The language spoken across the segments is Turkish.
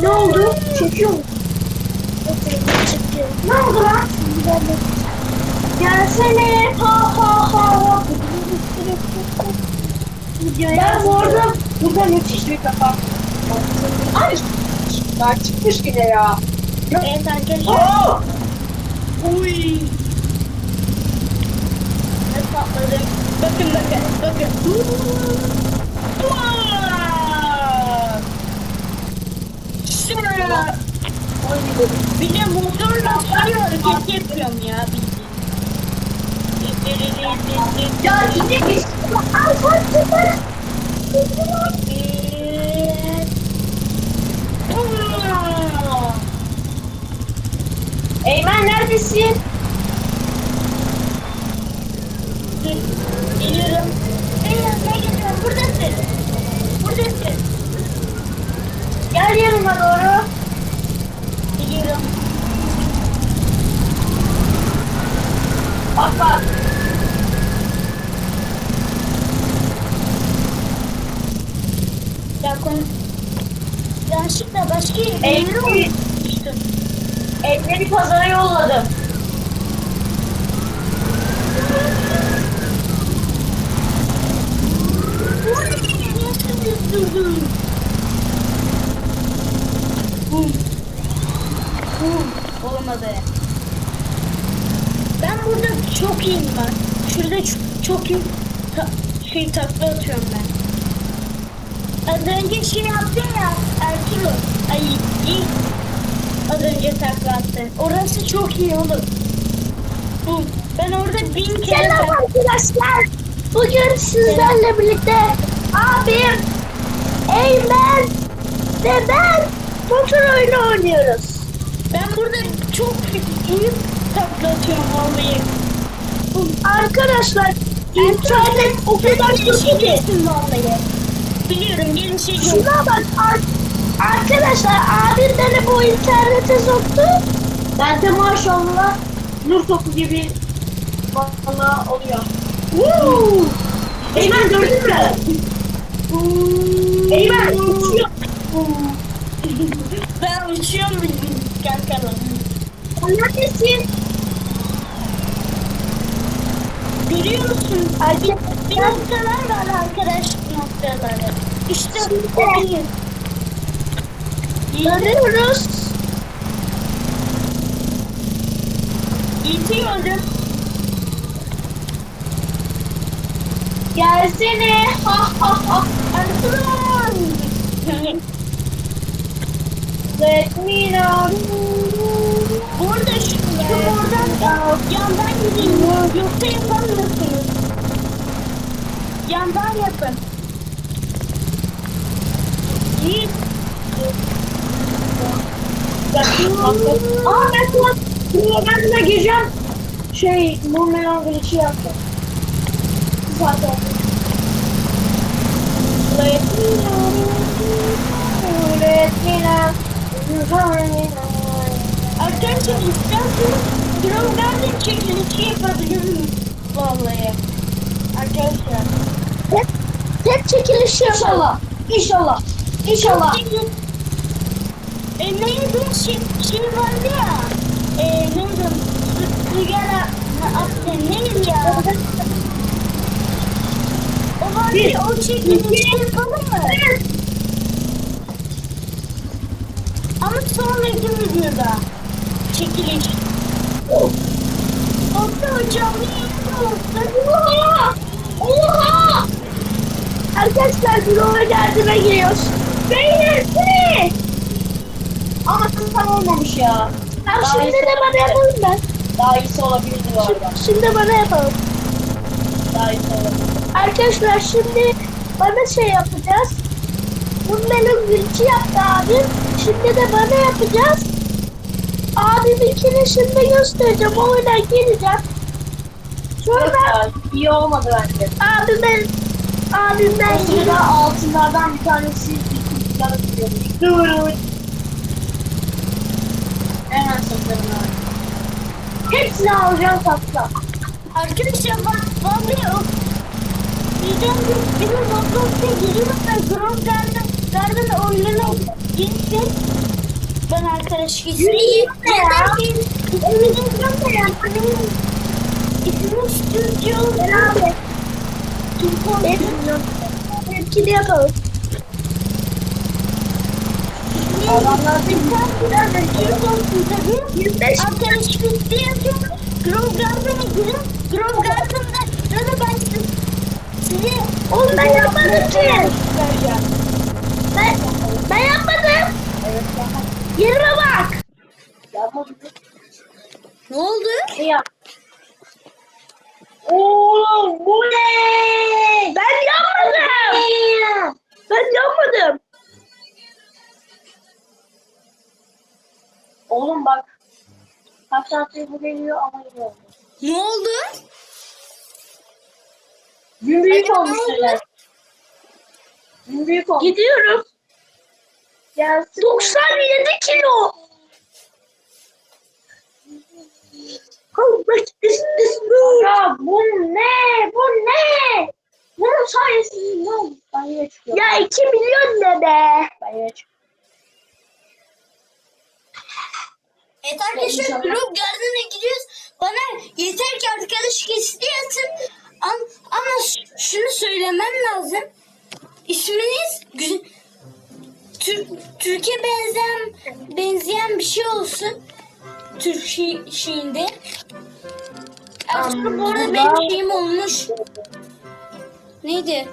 Ne oldu? Çekiyor mu? Ne oldu lan? Gelsene. Ha ha ha. Ben bu arada burada müthiş bir kafa. Ay, daha çıkmış yine ya. Evet arkadaşlar. Aa! Uy. Nasıl patladım? Bakın bakın bakın. Vaa! Bir de motorla sarı hareket yapıyorum ya bildiğin. Ya yine bir Ay sen süper. Eymen neredesin? Geliyorum. Geliyorum, ne geliyorum? Buradasın. Buradasın. Gel yanıma doğru. Geliyorum. Bak bak. Ya konu... Yanlışlıkla Eymen, düştüm. Eymen'i pazara yolladım. Olmadı. Ben burada çok iyiyim ben. Şurada çok, çok iyi ta, şey takla atıyorum ben. Az önce şey yaptın ya Ertuğrul. Ay. Az önce takla attın. Orası çok iyi oğlum. Bum. Ben orada bin kere Selam arkadaşlar. Bugün sizlerle birlikte abim, Eymen ve ben motor oyunu oynuyoruz. Ben burada çok iyi takla atıyorum vallahi. Bum. Arkadaşlar internet o kadar kötü ki. Biliyorum gelişecek. Şuna bak ar- arkadaşlar abim beni bu internete soktu. Ben de maşallah nur topu gibi valla oluyor. Woo! Eymen gördün mü? Eymen uçuyor. ben uçuyorum bildiğin kankalar. Neredesin? Görüyor musun? Erkek Bir noktalar var arkadaş noktaları. İşte Şimdi. o bir. Görüyoruz. Yitiyorum. Gelsene. Ha ha ha. Arkadan. Let me know. Burada şu oradan yandan gideyim. Yoksa yapamıyorsunuz. Yandan yapın. Git. Aa ben sana ben sana gireceğim. Şey Murmelan glitch'i yapacağım. Zaten. Let me know. Let me know. Arkadaşlar isterseniz drone garden çekilişi yapabilirim. Vallahi. Arkadaşlar. Hep, hep çekiliş inşallah. İnşallah. İnşallah. E, neydi şey, şey vardı ya. E, neydi? Sigara attı. Neydi ya? O vardı ya, o çekilişi yapalım mı? Ama sonraki videoda. Çekiliş. Olsa hocam ne olsa. Oha! Arkadaşlar drone'a yardıma giriyoruz. Beyler ne? Ama kısan olmamış ya. Tamam Daha şimdi iyisi de bana olabilir. yapalım ben. Daha iyisi olabilirdi bu arada. Şimdi, bana yapalım. Daha iyisi olabilir. Arkadaşlar şimdi bana şey yapacağız. Bu melon gülçü yaptı abim. Şimdi de bana yapacağız. Abiminkini şimdi göstereceğim. Oyuna gireceğim. Sonra Ya, iyi olmadı bence. abime abimden O sırada altınlardan bir tanesi bir tutuyormuş. Dur. Hemen satarım abi. Hepsini alacağım tatlı. Arkadaşlar bak o Bizden bir benim motorla geliyorum ve Grove Garden Garden oyununa gitsin. Ben arkadaş gitsin. Yürü Ya ki ismini ismini ismini stüdyo Ben abi. Türk olsun. Tepkili yapalım. Adamlar Türk olsun tabii. 25 Arkadaş bitti yazıyor. Grove Garden'a girin. Grove Garden'da ya da ben size, Oğlum ben yapmadım ki. Ben, ben yapmadım. Yerime bak. Yapmadım. Ne oldu? Ne yap? Oğlum bu ne? Ben yapmadım. Ben yapmadım. Oğlum bak. Kaç saattir bu geliyor ama oldu. Ne oldu? Gün büyük Acaba olmuş oldu? neler. Gün büyük olmuş. Gidiyorum. Gelsin. 97 kilo. Allah. Ya bu ne? Bu ne? Bunun sayesinde ne oldu? Ben yine çıkıyorum. Ya 2 milyon ne be? Ben yine çıkıyorum. Evet arkadaşlar. Grove Garden'a gidiyoruz. Bana yeter ki arkadaş kesiti yazsın. Am- ama şunu söylemem lazım. İsminiz güzel. Türk Türkiye benzeyen benzeyen bir şey olsun. Türk şey, şeyinde. Ertuğrul bu arada benim ben- şeyim olmuş. Neydi?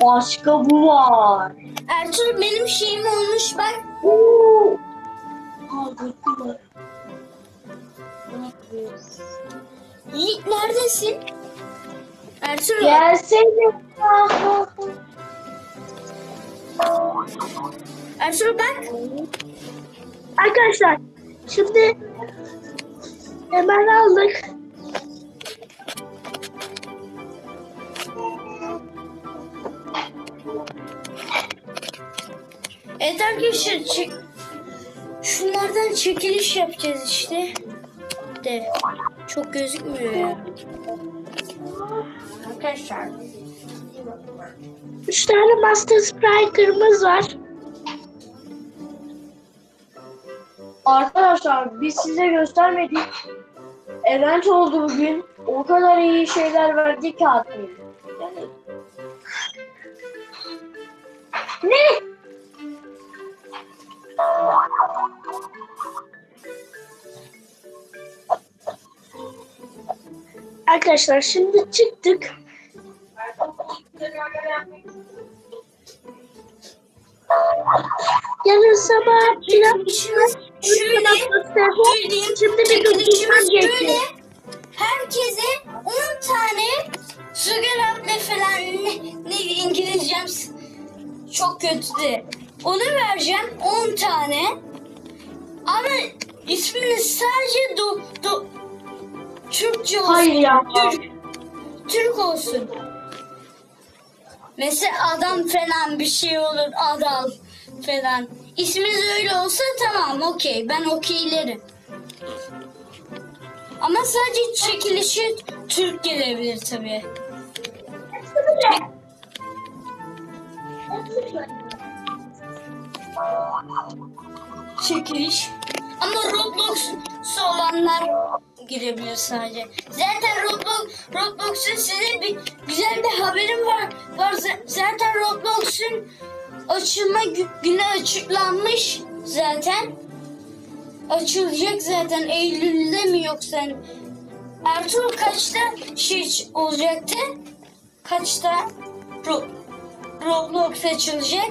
Başka bu var. Ertuğrul benim şeyim olmuş bak. Yiğit neredesin? Ertuğrul. Gelsene. Ertuğrul bak. Arkadaşlar şimdi hemen aldık. Arkadaşlar çek... şunlardan çekiliş yapacağız işte. De çok gözükmüyor ya. Arkadaşlar 3 tane Master Striker'ımız var. Arkadaşlar biz size göstermedik. Event oldu bugün. O kadar iyi şeyler verdi ki admin. Yani Ne? Arkadaşlar şimdi çıktık. Yarın sabah pilav çekilişimiz şöyle söyleyeyim. Şimdi bir şöyle. geçti. Herkese 10 tane sugar apple falan ne, ne İngilizcem çok kötü. Onu vereceğim 10 tane. Ama ismini sadece do, do, Türkçe olsun. Hayır ya. Türk, Türk olsun. Mesela adam falan bir şey olur. Adal falan. İsminiz öyle olsa tamam okey. Ben okeylerim. Ama sadece çekilişi Türk gelebilir tabii. Çekiliş. Ama Roblox olanlar girebilir sadece. Zaten Roblox Roblox'un size bir güzel bir haberim var. Var zaten Roblox'un açılma gü- günü açıklanmış zaten. Açılacak zaten Eylül'de mi yoksa Ertuğrul kaçta şey olacaktı? Kaçta Ro- Roblox açılacak?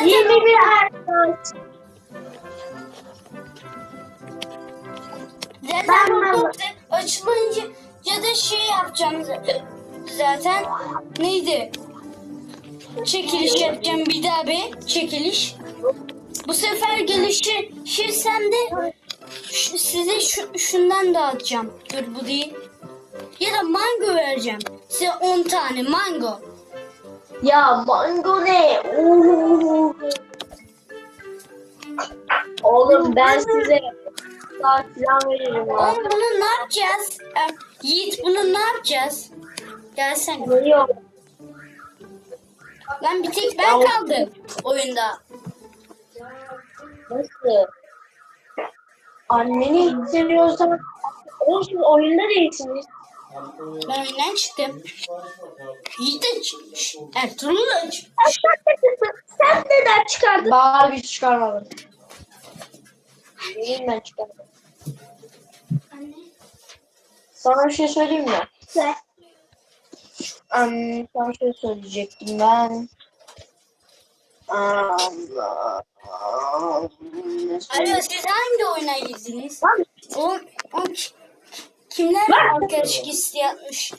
Zaten 21 Aralık. Zaten açılınca ya da şey yapacağım zaten neydi? Çekiliş yapacağım bir daha bir çekiliş. Bu sefer gelişirsem de ş- size şu, şundan dağıtacağım. Dur bu değil. Ya da mango vereceğim. Size 10 tane mango. Ya mango ne? Oğlum ben size saat falan veririm. Oğlum bunu ne yapacağız? Er, Yiğit bunu ne yapacağız? Gelsene. Geliyor. Lan bir tek ben kaldım oyunda. Nasıl? Anneni seviyorsan olsun oyunda değilsiniz. Ben önden çıktım. Yiğit de çıkmış. Ertuğrul da çıkmış. Sen neden çıkardın? Bağır bir çıkarmadım. Neyim ben çıkardım? Anne. Sana bir şey söyleyeyim mi? Söyle. Um, sana bir şey söyleyecektim ben. Allah. Alo siz hangi oyuna girdiniz? 10 10 Kimler Lan! arkadaşlık isteği atmış?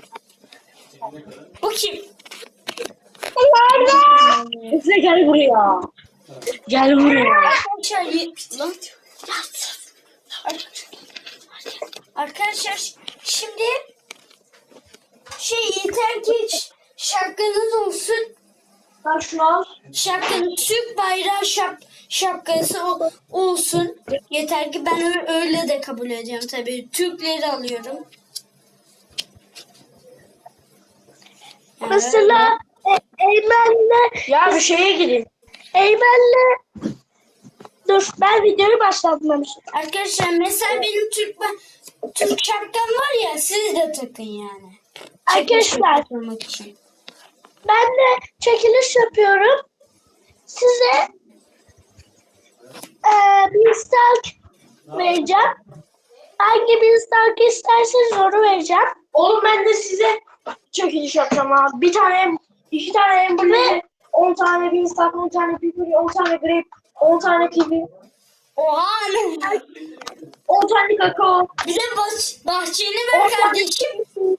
Bu kim? Nerede? Size gel buraya. Gel buraya. Arkadaşlar Arkadaşlar şimdi şey yeter ki ş- şarkınız olsun. Bak şunu al. Şarkının Türk bayrağı şap şapkası o- olsun. Yeter ki ben öyle de kabul ediyorum tabii. Türkleri alıyorum. Yani mesela e, Eymen'le Ya bir şeye gireyim. Eymen'le Dur ben videoyu başlatmamışım. Arkadaşlar mesela benim Türk Türk şapkam var ya siz de takın yani. Arkadaşlar ben de çekiliş yapıyorum. Size e, bir stalk vereceğim. Hangi bir stalk isterseniz onu vereceğim. Oğlum ben de size çekiliş yapacağım abi. Bir tane, iki tane emblemi, on tane bir insan, on tane pipiri, on tane grape, on tane kivi, Oha ne? on tane kakao. Bize bah- bahçeni ver kardeşim.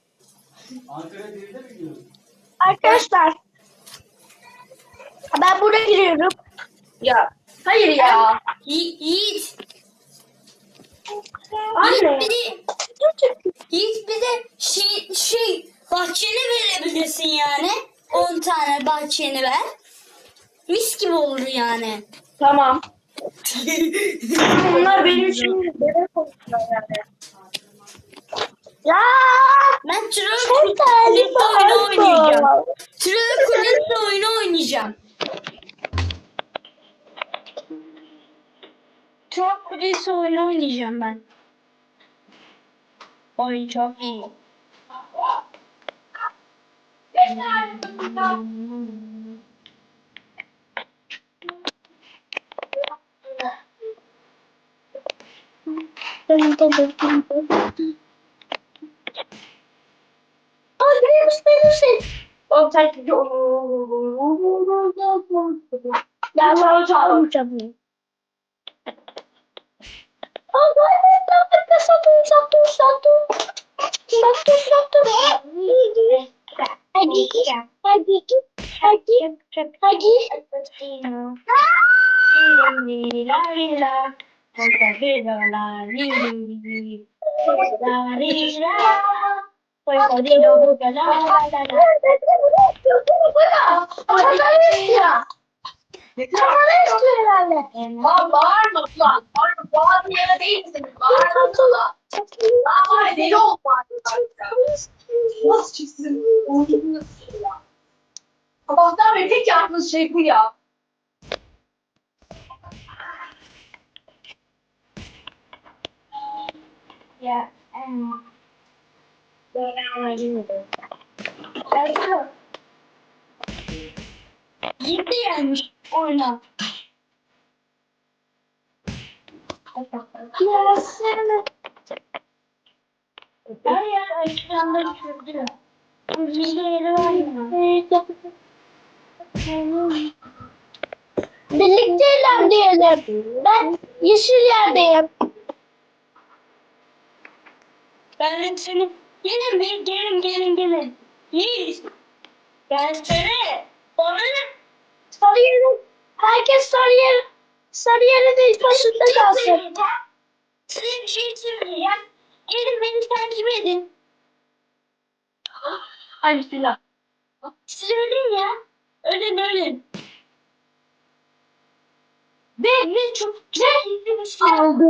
Arkadaşlar ben buraya giriyorum. Ya hayır ya. Yi- Yiğit. Anne. Yiğit bir de şey, şey bahçeni verebilirsin yani. 10 tane bahçeni ver. Mis gibi olur yani. Tamam. Bunlar benim için bebek olsunlar yani. Ya Ben Troll Kulesi oyunu oynayacağım. Troll Kulesi oyunu oynayacağım. Troll Kulesi oyunu oynayacağım ben. Oyun çok iyi. Aa benimmiş benimmiş. Oğlum sen Ben sana çalmayacağım. Aa ben de ben sattım sattım sattım. Sattım sattım. Hadi hadi hadi hadi. Lan bağırma lan. Bağırma. Bağırma yere değil misin? Bağırma lan. Bağırma deli olma. Nasıl çıksın? Sabahtan beri tek yaptığınız şey bu ya. Ya, Gitti gelmiş oyuna. Her yer ekranda çözdü. Var mı? Birlikte ilerleyelim. Ben yeşil yerdeyim. Ben seni gelin gelin gelin gelin. Yiğit. Ben seni. Bana ne? Sarı yerin. Herkes sarı yer. Sarı yerin ilk başında kalsın. Size bir şey söyleyeceğim. Gelin beni takip edin. Hadi bismillah. Siz ölün ya. Ölün ölün. Ve ve çok güzel bir şey oldu.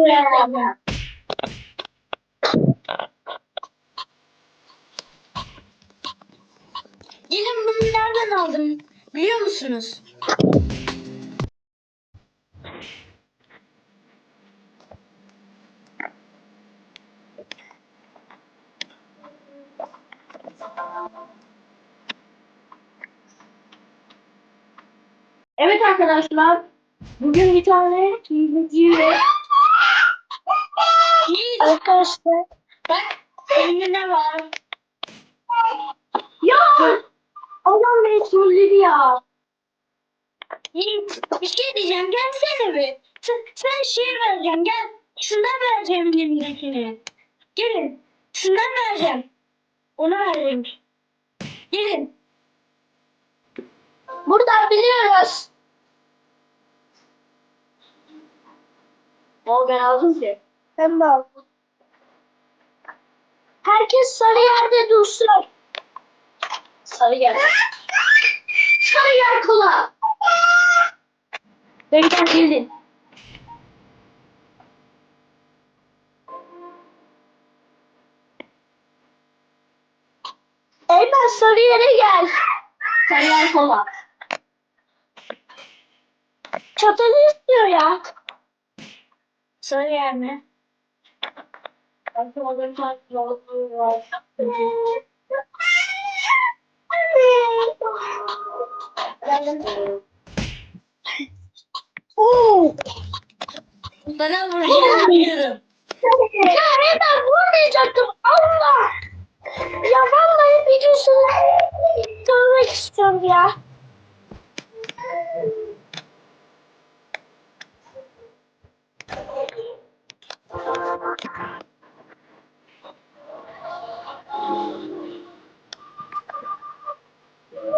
nereden aldım biliyor musunuz? Evet arkadaşlar. Bugün bir tane ve Yiğit arkadaşlar bak önünde ne var? ya adam beni trolledi ya. Yiğit bir şey diyeceğim gelsene bir. Sen, sen şey vereceğim gel. Şundan vereceğim elimdekini. Gelin. Şundan vereceğim. Onu vereceğim. Gelin. Buradan biliyoruz. Ama ben aldım ki. Ben de aldım. Herkes sarı yerde dursun. Sarı yer. Sarı yer kola. Beyler gelin. Eymen sarı yere gel. Sarı yer kola. Çatalı istiyor ya. Sarı yer mi? Oo. Bana vuracağım. Ya hemen vurmayacaktım. Allah. Ya vallahi videosunu görmek istiyorum ya.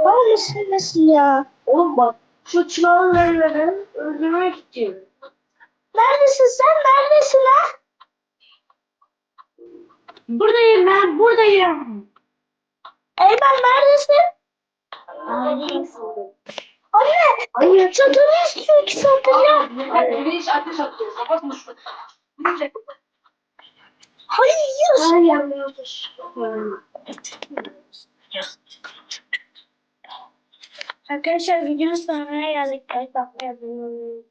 Neredesin nasıl ya? Oğlum bak şu çınarları öldürmek için. Neredesin sen? Neredesin ha? Buradayım ben, buradayım. Eymen neredesin? Anne, Anne. çadırı istiyor iki saattir ya. İş ateş atıyor. Kapatın şunu. Hayır. Hayır yanmıyordur. Arkadaşlar videonun sonuna geldik. Like atmayı, abone olmayı.